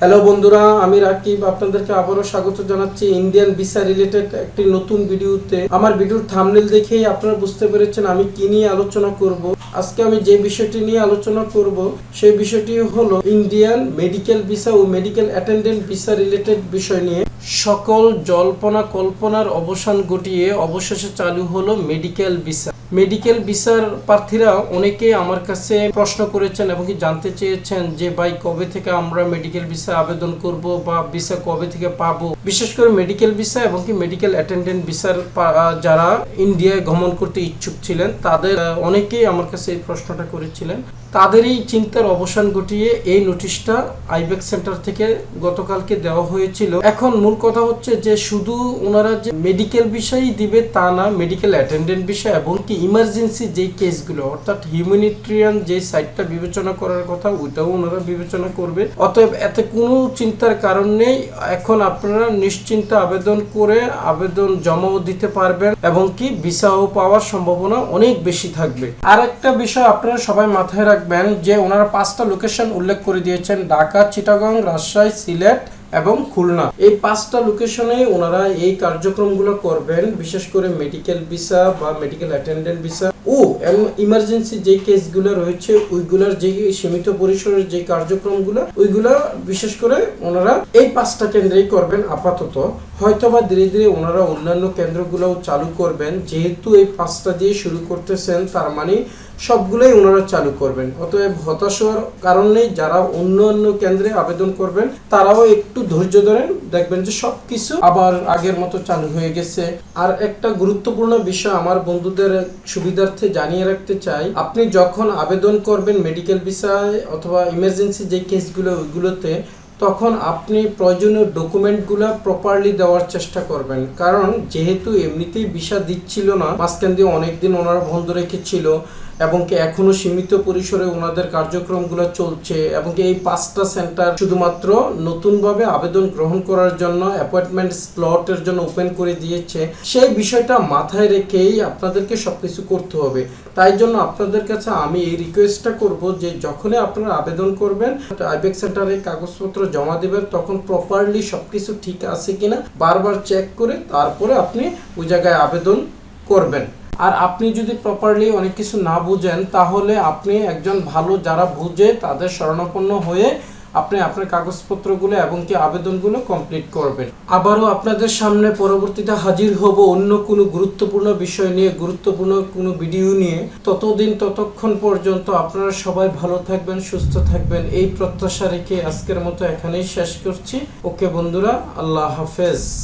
Hello বন্ধুরা, আমি রাকিব। আপনাদেরকে আবারও স্বাগত জানাচ্ছি ইন্ডিয়ান ভিসা রিলেটেড একটি নতুন ভিডিওতে। আমার ভিডিওর থামনেল দেখেই আপনারা বুঝতে পেরেছেন আমি কি নিয়ে আলোচনা করব। আজকে আমি যে বিষয়টি নিয়ে আলোচনা করব, সেই বিষয়টি হলো ইন্ডিয়ান মেডিকেল ভিসা ও মেডিকেল অ্যাটেন্ডেন্ট ভিসা রিলেটেড বিষয় নিয়ে। সকল জল্পনা কল্পনার অবসান ঘটিয়ে অবশেষে চালু হলো মেডিকেল ভিসা মেডিকেল ভিসার প্রার্থীরা অনেকেই আমার কাছে প্রশ্ন করেছেন এবং কি জানতে চেয়েছেন যে, ভাই, কবে থেকে আমরা মেডিকেল ভিসা আবেদন করব বা ভিসা কবে থেকে পাবো? বিশেষ করে মেডিকেল ভিসা এবং কি মেডিকেল অ্যাটেন্ডেন্ট ভিসার যারা ইন্ডিয়ায় গমন করতে ইচ্ছুক ছিলেন, তাদের অনেকেই আমার কাছে এই প্রশ্নটা করেছিলেন। তাদেরই চিন্তার অবসান ঘটিয়ে এই নোটিশটা আইবেক সেন্টার থেকে গতকালকে দেওয়া হয়েছিল। এখন মূল কথা হচ্ছে যে শুধু ওনারা যে মেডিকেল বিষয়ই দিবে তা না মেডিকেল অ্যাটেন্ডেন্ট বিষয় এবং কি ইমার্জেন্সি যেই কেসগুলো অর্থাৎ হিউম্যানিটেরিয়ান যে সাইডটা বিবেচনা করার কথা, ওইটাও ওনারা বিবেচনা করবে। অতএব এতে কোনো চিন্তার কারণ নেই। এখন আপনারা নিশ্চিন্তে আবেদন করে আবেদন জমাও দিতে পারবেন এবং কি ভিসাও পাওয়ার সম্ভাবনা অনেক বেশি থাকবে। আর একটা বিষয় আপনারা সবাই মাথায় রাখবেন যে ওনারা পাঁচটা লোকেশন উল্লেখ করে দিয়েছেন। ঢাকা, চিটাগং, রাজশাহী, সিলেট এবং খুলনা। এই পাঁচটা লোকেশনে ওনারা এই কার্যক্রমগুলো করবেন, বিশেষ করে মেডিকেল ভিসা বা মেডিকেল অ্যাটেন্ডেন্ট ভিসা ও ইমার্জেন্সি যে কেসগুলো রয়েছে, ওইগুলোর যে সীমিত পরিসরের যে কার্যক্রমগুলো, ওইগুলো বিশেষ করে ওনারা এই পাঁচটা কেন্দ্রেই করবেন আপাতত। হয়তোবা ধীরে ধীরে ওনারা অন্যান্য কেন্দ্রগুলোও চালু করবেন, যেহেতু এই পাঁচটা দিয়ে শুরু করতেছেন, তার মানে সবগুলোই ওনারা চালু করবেন। অতএব হতাশ হওয়ার কারণ নেই, যারা অন্য অন্য কেন্দ্রে আবেদন করবেন, তারাও একটু ধৈর্য ধরেন, দেখবেন যে সব কিছু আবার আগের মতো চালু হয়ে গেছে। আর একটা গুরুত্বপূর্ণ বিষয় আমার বন্ধুদের সুবিধার্থে জানিয়ে রাখতে চাই, আপনি যখন আবেদন করবেন মেডিকেল ভিসায় অথবা ইমার্জেন্সি যে কেসগুলো, ওইগুলোতে, তখন আপনি প্রয়োজনীয় ডকুমেন্টগুলো প্রপারলি দেওয়ার চেষ্টা করবেন। কারণ যেহেতু এমনিতেই ভিসা দিচ্ছিল না, মাঝখান দিয়ে অনেকদিন ওনারা বন্ধ রেখেছিল এবং কি এখনও সীমিত পরিসরে ওনাদের কার্যক্রমগুলো চলছে এবং কি এই পাঁচটা সেন্টার শুধুমাত্র নতুনভাবে আবেদন গ্রহণ করার জন্য অ্যাপয়েন্টমেন্ট স্লটের জন্য ওপেন করে দিয়েছে। সেই বিষয়টা মাথায় রেখেই আপনাদেরকে সব কিছু করতে হবে। তাই জন্য আপনাদের কাছে আমি এই রিকোয়েস্টটা করব যে যখনই আপনারা আবেদন করবেন আইবেক সেন্টারে কাগজপত্র জমা দেবেন, তখন প্রপারলি সব কিছু ঠিক আছে কিনা বারবার চেক করে তারপরে আপনি ওই জায়গায় আবেদন করবেন। আর আপনি যদি প্রপারলি অনেক কিছু না বুঝেন, তাহলে আপনি একজন ভালো যারা বুঝে তাদের শরণাপন্ন হয়ে আপনি আপনার কাগজপত্রগুলো এবং কি আবেদনগুলো কমপ্লিট করবেন। আবারও আপনাদের সামনে পরবর্তীতে হাজির হব অন্য কোনো গুরুত্বপূর্ণ বিষয় নিয়ে, গুরুত্বপূর্ণ কোনো ভিডিও নিয়ে। ততদিন, ততক্ষণ পর্যন্ত আপনারা সবাই ভালো থাকবেন, সুস্থ থাকবেন। এই প্রত্যাশা রেখে আজকের মতো এখানেই শেষ করছি। ওকে বন্ধুরা, আল্লাহ হাফেজ।